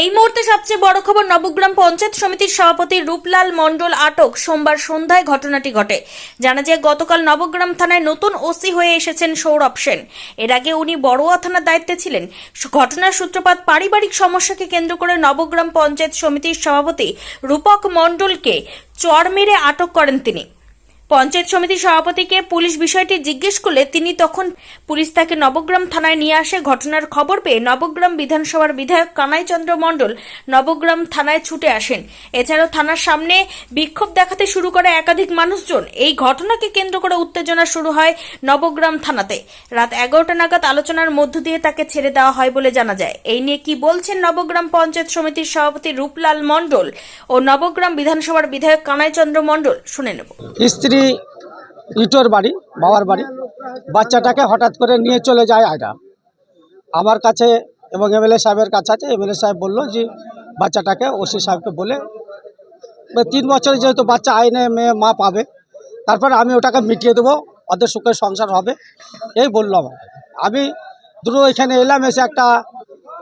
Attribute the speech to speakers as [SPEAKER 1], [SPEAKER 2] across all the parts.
[SPEAKER 1] এই মুহূর্তে সবচেয়ে বড় খবর নবগ্রাম পঞ্চায়েত সমিতির সভাপতি রূপলাল মণ্ডল আটক। সোমবার সন্ধ্যায় ঘটনাটি ঘটে। জানা যায়, গতকাল নবগ্রাম থানায় নতুন ওসি হয়ে এসেছেন সৌরভ সেন। এর আগে উনি বড়ুয়া থানার দায়িত্বে ছিলেন। ঘটনার সূত্রপাত পারিবারিক সমস্যাকে কেন্দ্র করে নবগ্রাম পঞ্চায়েত সমিতির সভাপতি রূপক মণ্ডলকে চর মেরে আটক করেন তিনি। পঞ্চায়েত সমিতির সভাপতিকে পুলিশ বিষয়টি জিজ্ঞেস করলে তিনি তখন পুলিশ তাকে নবগ্রাম থানায় নিয়ে আসে। ঘটনার খবর পেয়ে নবগ্রাম বিধানসভার বিধায়ক কানাই চন্দ্র মণ্ডল নবগ্রাম থানায় ছুটে আসেন। এছাড়াও থানার সামনে বিক্ষোভ দেখাতে শুরু করে একাধিক মানুষজন। এই ঘটনাকে কেন্দ্র করে উত্তেজনা শুরু হয় নবগ্রাম থানাতে। রাত এগারোটা নাগাদ আলোচনার মধ্য দিয়ে তাকে ছেড়ে দেওয়া হয় বলে জানা যায়। এই নিয়ে কি বলছেন নবগ্রাম পঞ্চায়েত সমিতির সভাপতি রূপলাল মণ্ডল ও নবগ্রাম বিধানসভার বিধায়ক কানাই চন্দ্র মণ্ডল? শুনে নেব।
[SPEAKER 2] স্ত্রী ইটোর বাড়ি, বাবার বাড়ি। বাচ্চাটাকে হঠাৎ করে নিয়ে চলে যায় আয়রা। আমার কাছে এবং এমএলএ সাহেবের কাছে আছে, এমএলএ সাহেব বলল যে, বাচ্চাটাকে ওসি সাহেবকে বলে তিন বছরে যেহেতু বাচ্চা, আইনে মেয়ে, মা পাবে, তারপরে আমি ওটাকে মিটিয়ে দেবো ওদের সুখের সংসার হবে। এই বলল আমার আমি দ্রুত এখানে এলাম, এসে একটা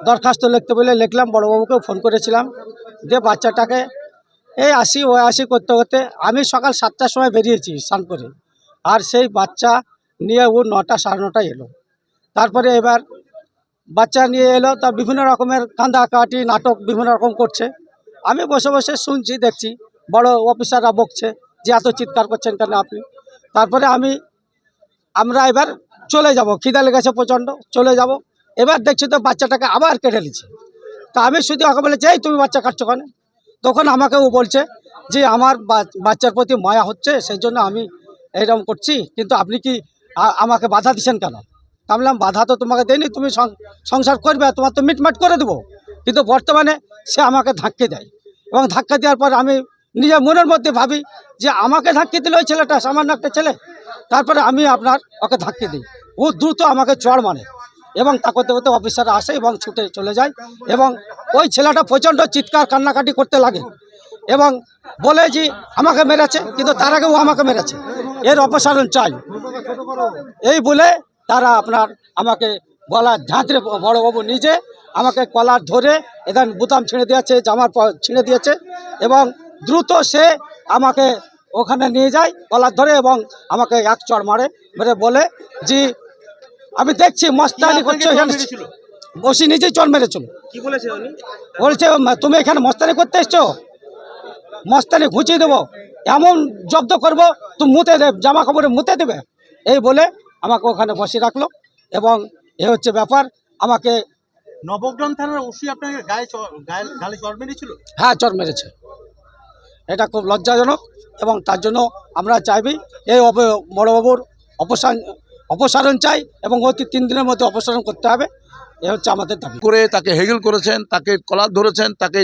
[SPEAKER 2] দরখাস্ত লিখতে বলে লিখলাম বড়োবাবুকে ফোন করেছিলাম যে, বাচ্চাটাকে এই আসি ওই আসি করতে করতে আমি সকাল সাতটার সময় বেরিয়েছি স্নান করে। আর সেই বাচ্চা নিয়ে ও নটা সাড়ে নটায় এলো। তারপরে এবার বাচ্চা নিয়ে এলো, তা বিভিন্ন রকমের কাঁদাকাটি নাটক বিভিন্ন রকম করছে। আমি বসে বসে শুনছি, দেখছি, বড় অফিসাররা বকছে যে এত চিৎকার করছেন কেন আপনি? তারপরে আমি, আমরা এবার চলে যাব। খিদা লেগেছে প্রচণ্ড, চলে যাব। এবার দেখছি তো বাচ্চাটাকে আবার কেটে নিচ্ছে। তা আমি শুধু ওকে বলেছি, এই তুমি বাচ্চা কাটছো কেন? তখন আমাকে ও বলছে যে আমার বাচ্চার প্রতি মায়া হচ্ছে, সেই জন্য আমি এইরকম করছি। কিন্তু আপনি কি আমাকে বাধা দিচ্ছেন কেন? বললাম, বাধা তো তোমাকে দেয়নি, তুমি সংসার করবে তোমার তো মিটমাট করে দেবো। কিন্তু বর্তমানে সে আমাকে ধাক্কে দেয় এবং ধাক্কা দেওয়ার পর আমি নিজের মনের মধ্যে ভাবি যে আমাকে ধাক্কে দিল ওই ছেলেটা, সামান্য একটা ছেলে। তারপরে আমি আপনার, ওকে ধাক্কে দিই। ও দ্রুত আমাকে চড় মানে এবং তা করতে করতে অফিসাররা আসে এবং ছুটে চলে যায় এবং ওই ছেলেটা প্রচণ্ড চিৎকার কান্নাকাটি করতে লাগে এবং বলে যে আমাকে মেরেছে কিন্তু তার আগে ও আমাকে মেরেছে। এর অপসারণ চাই। এই বলে তারা আপনার আমাকে গলা ঝাঁচড়ে বড়বাবু নিজে আমাকে কলার ধরে এখান বুতাম ছিঁড়ে দিয়েছে জামার ছিঁড়ে দিয়েছে এবং দ্রুত সে আমাকে ওখানে নিয়ে যায় কলার ধরে এবং আমাকে এক চড় মারে মেরে বলে যে আমি দেখছি মস্তানি করছ বসি নিজেই চড় মেরেছিল
[SPEAKER 3] কি বলেছে
[SPEAKER 2] বলছে তুমি এখানে মস্তানি করতে এসছো? মস্তানি ঘুচিয়ে দেবো। এমন জব্দ করব তুমি মুতে দেবে জামা কাপড়ে মুতে দেবে। এই বলে আমাকে ওখানে বসিয়ে রাখল এবং এ হচ্ছে ব্যাপার। আমাকে
[SPEAKER 3] নবগ্রাম থানার ওসি আপনাকে গায়ে গালে চড় মেরেছিল?
[SPEAKER 2] হ্যাঁ চর মেরেছে। এটা খুব লজ্জাজনক এবং তার জন্য আমরা চাইবি এই বড়বাবুর অপসারণ অপসারণ চাই এবং অতি তিন দিনের মধ্যে অপসারণ করতে হবে। এ হচ্ছে আমাদের দাবি।
[SPEAKER 4] করে তাকে হেগেল করেছেন, তাকে কলার ধরেছেন, তাকে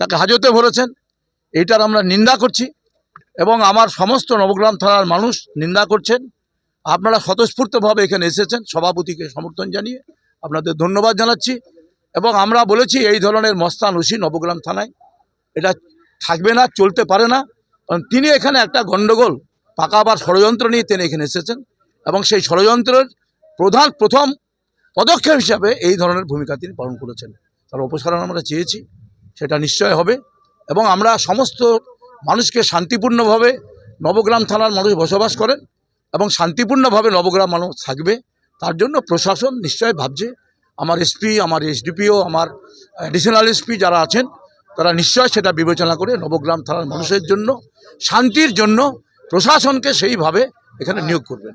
[SPEAKER 4] তাকে হাজতে ভরেছেন এইটার আমরা নিন্দা করছি এবং আমার সমস্ত নবগ্রাম থানার মানুষ নিন্দা করছেন। আপনারা স্বতঃস্ফূর্তভাবে এখানে এসেছেন, সভাপতিকে সমর্থন জানিয়ে আপনাদের ধন্যবাদ জানাচ্ছি এবং আমরা বলেছি এই ধরনের মস্তান ওসি নবগ্রাম থানায় এটা থাকবে না, চলতে পারে না। কারণ তিনি এখানে একটা গণ্ডগোল পাকাবার ষড়যন্ত্র নিয়ে তিনি এখানে এসেছেন এবং সেই ষড়যন্ত্রের প্রধান, প্রথম পদক্ষেপ হিসাবে এই ধরনের ভূমিকা তিনি পালন করেছেন। তার অপসারণ আমরা চেয়েছি, সেটা নিশ্চয় হবে এবং আমরা সমস্ত মানুষকে শান্তিপূর্ণভাবে নবগ্রাম থানার মানুষ বসবাস করেন এবং শান্তিপূর্ণভাবে নবগ্রাম মানুষ থাকবে। তার জন্য প্রশাসন নিশ্চয় ভাবছে, আমার এসপি, আমার এসডিপিও, আমার অ্যাডিশনাল এসপি যারা আছেন, তারা নিশ্চয় সেটা বিবেচনা করে নবগ্রাম থানার মানুষের জন্য, শান্তির জন্য প্রশাসনকে সেইভাবে এখানে নিয়োগ করবেন।